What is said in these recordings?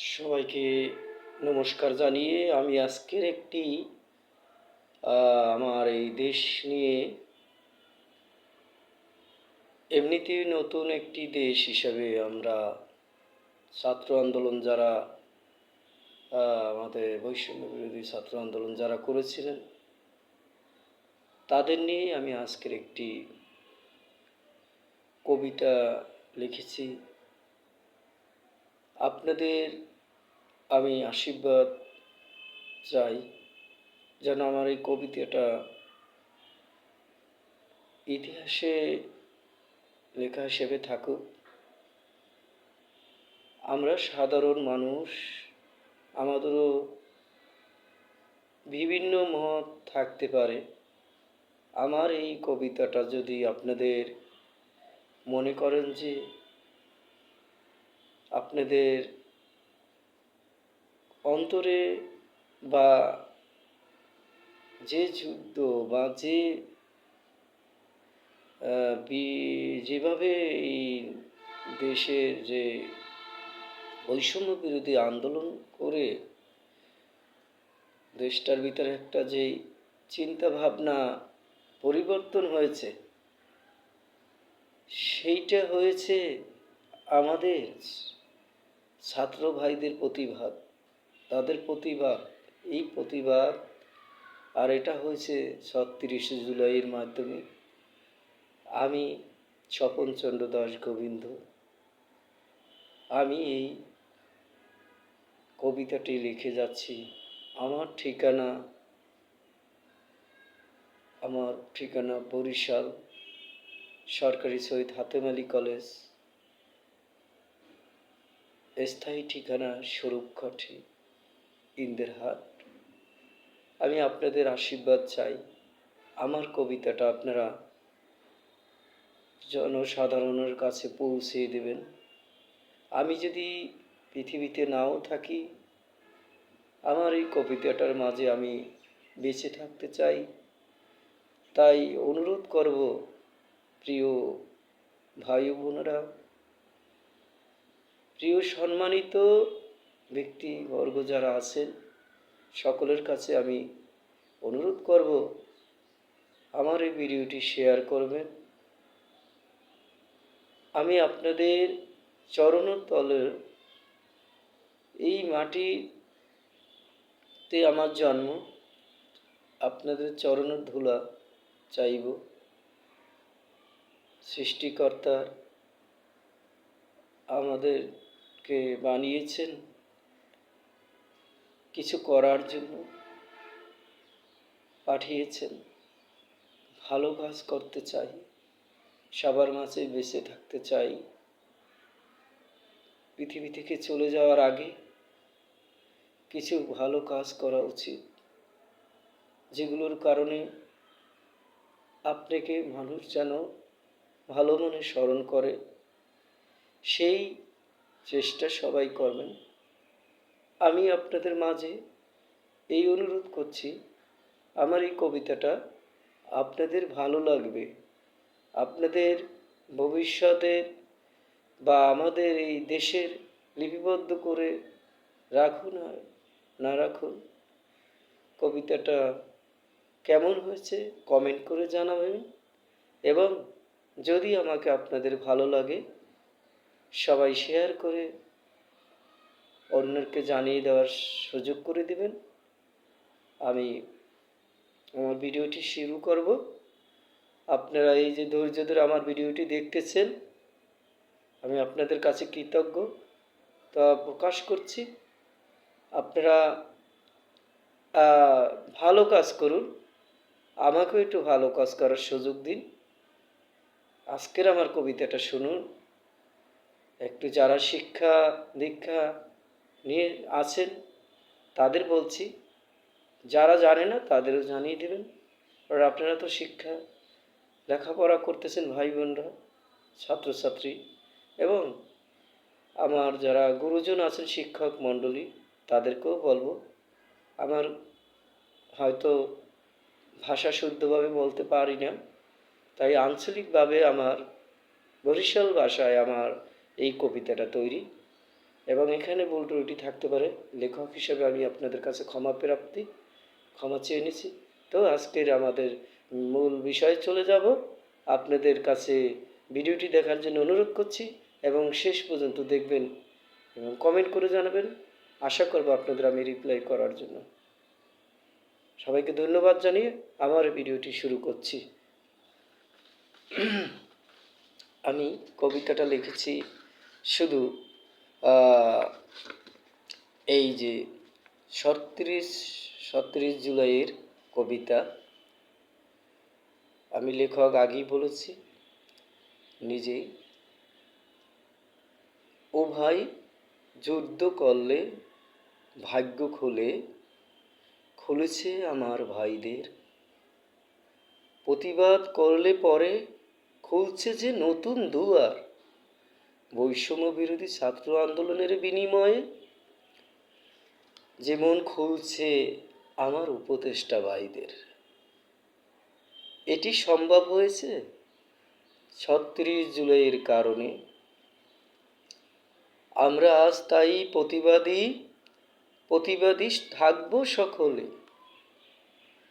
সবাইকে নমস্কার জানিয়ে আমি আজকের একটি আমার এই দেশ নিয়ে এমনিতেই নতুন একটি দেশ হিসাবে আমরা ছাত্র আন্দোলন যারা আমাদের বৈষম্য বিরোধী ছাত্র আন্দোলন যারা করেছিলেন, তাদের নিয়ে আমি আজকের একটি কবিতা লিখেছি। আপনাদের আমি আশীর্বাদ চাই যেন আমার এই কবিতাটা ইতিহাসে লেখা হিসেবে থাকুক। আমরা সাধারণ মানুষ, আমাদেরও বিভিন্ন মত থাকতে পারে। আমার এই কবিতাটা যদি আপনাদের মনে করেন যে আপনাদের অন্তরে বা যে যুদ্ধ বা যে যেভাবে এই দেশের যে বৈষম্য বিরোধী আন্দোলন করে দেশটার ভিতরে একটা যে চিন্তা ভাবনা পরিবর্তন হয়েছে, সেইটা হয়েছে আমাদের ছাত্র ভাইদের প্রতিভাব তাদের প্রতিবাদ, এই প্রতিবাদ, আর এটা হয়েছে ছত্রিশে জুলাইয়ের মাধ্যমে। আমি স্বপনচন্দ্র দাস গোবিন্দ। আমি এই কবিতাটি লিখে যাচ্ছি। আমার ঠিকানা আমার ঠিকানা বরিশাল, সরকারি শহীদ হাতেম আলী কলেজ। স্থায়ী ঠিকানা স্বরূপকাঠি। ইন্দেরহাট আমি আপনাদের আশীর্বাদ চাই। আমার কবিতাটা আপনারা জনসাধারণের কাছে পৌঁছে দেবেন। আমি যদি পৃথিবীতে নাও থাকি, আমার এই কবিতাটার মাঝে আমি বেঁচে থাকতে চাই। তাই অনুরোধ করব, প্রিয় ভাই বোনেরা, প্রিয় সম্মানিত ব্যক্তিবর্গ যারা আছেন, সকলের কাছে আমি অনুরোধ করব, আমার এই ভিডিওটি শেয়ার করবেন। আমি আপনাদের চরণতলের এই মাটিতে আমার জন্ম, আপনাদের চরণের ধুলা চাইব। সৃষ্টিকর্তার আমাদেরকে বানিয়েছেন। কিছু করার জন্য পাঠিয়েছেন। ভালো কাজ করতে চাই, সবার মাঝে বেঁচে থাকতে চাই। পৃথিবী থেকে চলে যাওয়ার আগে কিছু ভালো কাজ করা উচিত, যেগুলোর কারণে আপনাকে মানুষ যেন ভালো মনে স্মরণ করে। সেই চেষ্টা সবাই করবেন। আমি আপনাদের মাঝে এই অনুরোধ করছি, আমার এই কবিতাটা আপনাদের ভালো লাগবে। আপনাদের ভবিষ্যতের বা আমাদের এই দেশের লিপিবদ্ধ করে রাখুন আর না রাখুন, কবিতাটা কেমন হয়েছে কমেন্ট করে জানাবেন এবং যদি আমাকে আপনাদের ভালো লাগে, সবাই শেয়ার করে অন্যকে জানিয়ে দেওয়ার সুযোগ করে দিবেন। আমি আমার ভিডিওটি শুরু করব। আপনারা এই যে ধৈর্য ধরে আমার ভিডিওটি দেখতেছেন, আমি আপনাদের কাছে কৃতজ্ঞ। তা প্রকাশ করছি। আপনারা ভালো কাজ করুন। আমাকেও একটু ভালো কাজ করার সুযোগ দিন। আজকের আমার কবিতাটা শুনুন। একটু যারা শিক্ষা দীক্ষা নিয়ে আছেন, তাদের বলছি, যারা জানে না তাদেরও জানিয়ে দেবেন। আর আপনারা তো শিক্ষা, লেখাপড়া করতেছেন ভাই বোনরা, ছাত্রছাত্রী, এবং আমার যারা গুরুজন আছেন শিক্ষক মণ্ডলী, তাদেরকেও বলব, আমার হয়তো ভাষা শুদ্ধভাবে বলতে পারি না, তাই আঞ্চলিকভাবে আমার বরিশাল ভাষায় আমার এই কবিতাটা তৈরি। এবং এখানে ভুল ত্রুটি থাকতে পারে। লেখক হিসেবে আমি আপনাদের কাছে ক্ষমা প্রাপ্তি, ক্ষমা চেয়ে নিছি তো আজকের আমাদের মূল বিষয়ে চলে যাব। আপনাদের কাছে ভিডিওটি দেখার জন্য অনুরোধ করছি এবং শেষ পর্যন্ত দেখবেন এবং কমেন্ট করে জানাবেন। আশা করব আপনাদের আমি রিপ্লাই করার জন্য। সবাইকে ধন্যবাদ জানিয়ে আমার ভিডিওটি শুরু করছি। আমি কবিতাটা লিখেছি শুধু এই যে ছত্রিশ ছত্রিশ জুলাইয়ের কবিতা, আমি লেখক আগেই বলেছি, নিজেই। ও ভাই, যুদ্ধ করলে ভাগ্য খুলে, খুলেছে আমার ভাইদের। প্রতিবাদ করলে পরে খুলছে যে নতুন দুয়ার। বৈষম্য বিরোধী ছাত্র আন্দোলনের বিনিময়ে যেমন খুলছে আমার উপদেষ্টা ভাইদের। এটি সম্ভব হয়েছে? ছত্রিশ জুলাইয়ের কারণে। আমরা আজ তাই প্রতিবাদী প্রতিবাদী থাকব সকলে।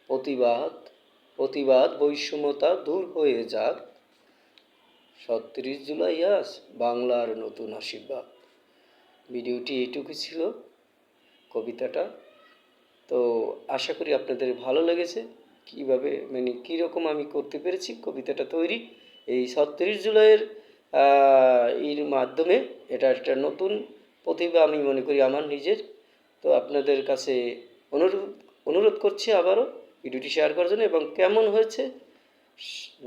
প্রতিবাদ প্রতিবাদ বৈষম্যতা দূর হয়ে যাক। ছত্রিশ জুলাই আজ বাংলার নতুন আশীর্বাদ। ভিডিওটি এইটুকু ছিল, কবিতাটা। তো আশা করি আপনাদের ভালো লেগেছে। কীভাবে মানে কীরকম আমি করতে পেরেছি কবিতাটা তৈরি, এই ছত্রিশ জুলাইয়ের এর মাধ্যমে এটা একটা নতুন প্রতিভা আমি মনে করি আমার নিজের। তো আপনাদের কাছে অনুরোধ অনুরোধ করছি আবারও ভিডিওটি শেয়ার করার জন্য এবং কেমন হয়েছে,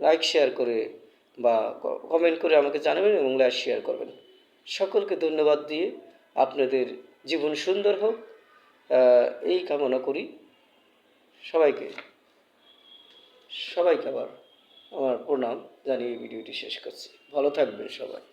লাইক, শেয়ার করে বা কমেন্ট করে আমাকে জানাবেন এবং লাইক শেয়ার করবেন। সকলকে ধন্যবাদ দিয়ে আপনাদের জীবন সুন্দর হোক। এই কামনা করি। সবাইকে সবাইকে আবার আমার প্রণাম জানিয়ে ভিডিওটি শেষ করছি। ভালো থাকবেন সবাই।